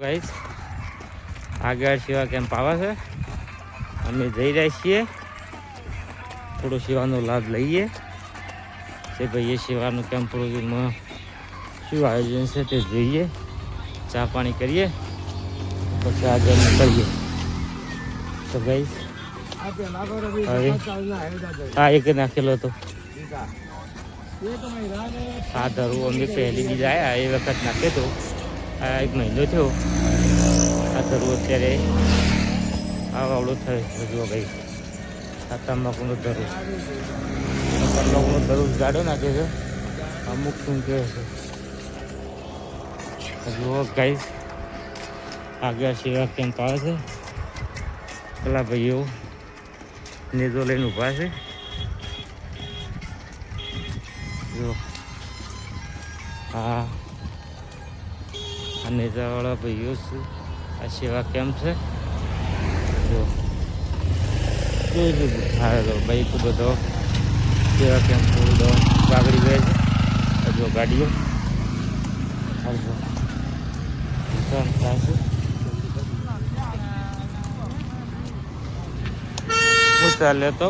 Guys, આગળ Shiva camp આવે છે. અમે જઈ રહ્યા છીએ. થોડો શિવાનો લાભ લઈએ. તે ભાઈએ શિવાનું કેમ્પ પ્રોગ્રામમાં શું આયોજન છે તે જોઈએ. ચા પાણી કરીએ. પછી આગળ નીકળીએ. તો ગાઈસ આ એક નાખેલો હતો. હા ધરું અમે પહેલી બીજા આવ્યા એ વખત નાખ્યો હતો આ એક મહિનો થયો. આ ધરું અત્યારે આ વાવડો થયો જુઓ ભાઈ. આ તંબાકુનો ધરું તંબાકુનો ધરું જાડો નાખે છે. અમુક શું કહે છે. જુઓ ગાઈ આગળ સેવા કેમ્પ આવે છે. પેલા ભાઈઓ નેજો લઈને ઊભા છે. જો હા. નેજાવાળા ભાઈઓ છે આ સેવા કેમ્પ છે? જો. જોઈ લીધું હા તો બાઈક બધો. સેવા કેમ્પ બધો વાગડી ગયો છે. જો ગાડીઓ. હાલો નુકસાન થાય છે હું ચાલે તો?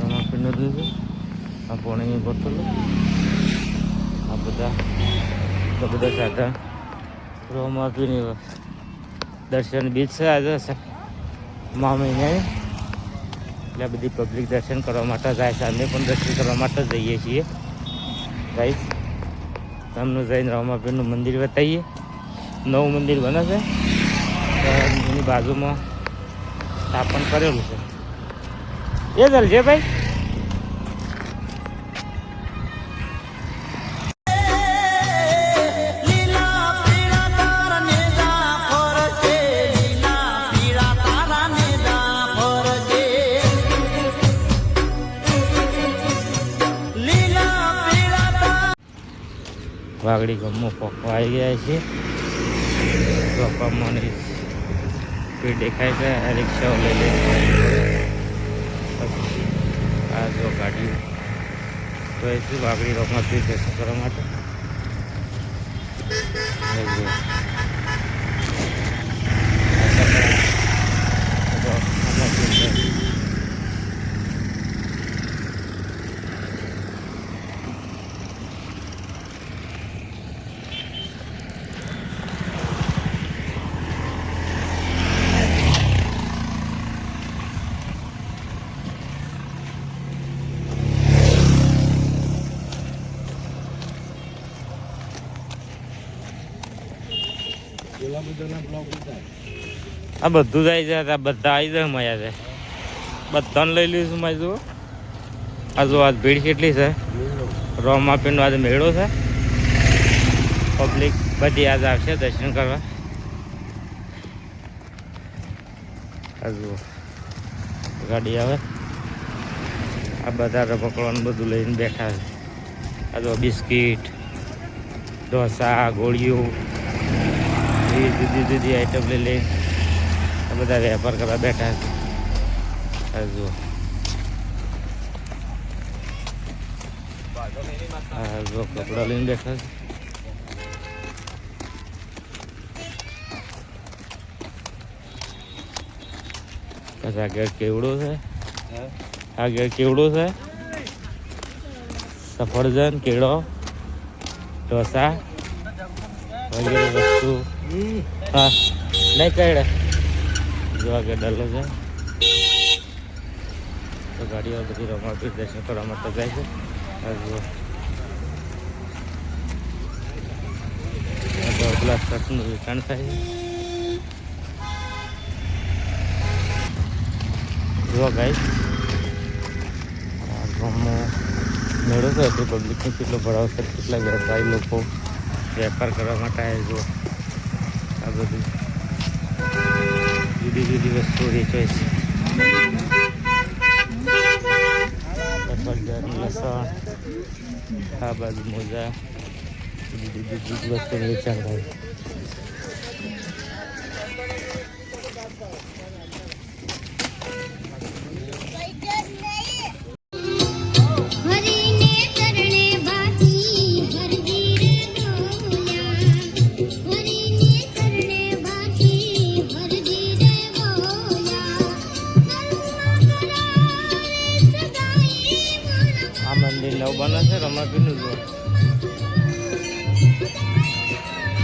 રમાપીરનો દૂધ આ પોણીની બોટલો આ બધા આ બધા સાધન રોમાપીની દર્શન બીજ છે આજે મા મહિને એટલે બધી પબ્લિક દર્શન કરવા માટે જાય છે. અમે પણ દર્શન કરવા માટે જ જઈએ છીએ. ગાઈસ તમને જઈને રામાપીરનું મંદિર બતાવીએ. નવું મંદિર બને છે. એની બાજુમાં સ્થાપન કરેલું છે. એ ચાલશે ભાઈ. વાગડી ગમો પકવાઈ ગયા છે. પપ્પા મને સ્પીડ દેખાય છે, આ રિક્ષાઓ લઈ લે. આ જો ગાડીઓ. તો એ શું વાગડી રોકમાં સ્પીડ દર્શન કરવા માટે? Thank જો. આ બધું જ આવી જાય આ બધા આવી જાય મજા છે. બધાને લઈ લઈશું મારી જુઓ. આ જો આજ ભીડ કેટલી છે. રોમાપીનો આજે મેળો છે. પબ્લિક બધી આજ આવશે દર્શન કરવા. જુઓ, ગાડી આવે. આ બધા રમકડાનું બધું લઈને બેઠા છે. આ જો બિસ્કીટ, ઢોસા, ગોળીઓ. એવી જુદી જુદી આઈટમ લઈ લઈ બધા વેપાર કરવા બેઠા છે. જુઓ. જો કપડા લઈને બેઠા છે. પછી આગળ કેવડો છે? આગળ કેવડો છે? સફરજન કેળો ઢોસા વગેરે વસ્તુ. હા, નહીં કહેડે. જોવા કે ડલો છે. તો ગાડીઓ બધી રમાડતી દર્શન કરવા માટે જાય છે. પેલા શર્ટનું વેચાણ થાય જુઓ ગાઈ ગામમાં મેળો થયો પબ્લિકને કેટલો ભરાવ છે. કેટલા વ્યવસાય લોકો વેપાર કરવા માટે આવે જુઓ. આ બધી. જુદી જુદી વસ્તુઓ વેચાય છે. લસણ આ બાજુ મોજા, જુદી જુદી વસ્તુ વેચાણ થાય. નવું બને છે રમાપીનું જો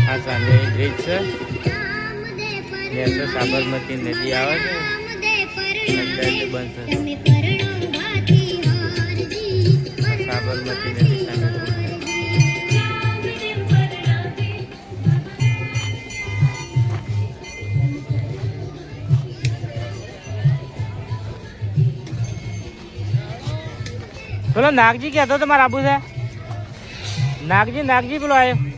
આ સામે બ્રિજ છે ત્યાં તો સાબરમતી નદી આવે છે સાબરમતી નદી પેલો નાગજી કહેતો તો મારા આબુ છે. નાગજી નાગજી પેલો આવ્યો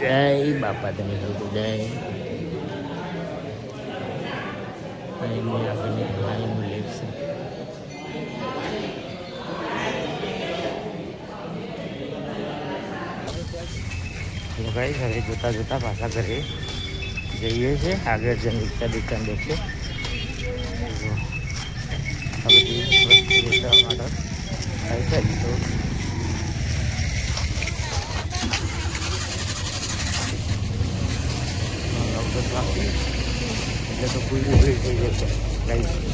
જય બાપા, તમે હલકું જય. આપણને ઘોડાનું લેખ છે. તો ભાઈ, હવે જોતા જોતા પાછા ઘરે જઈએ છીએ. આગળ જઈને વિચાર દુકાન દેખીએ તો આ બધી વસ્તુ વેચવા માટે. થાય છે તો નવ દસ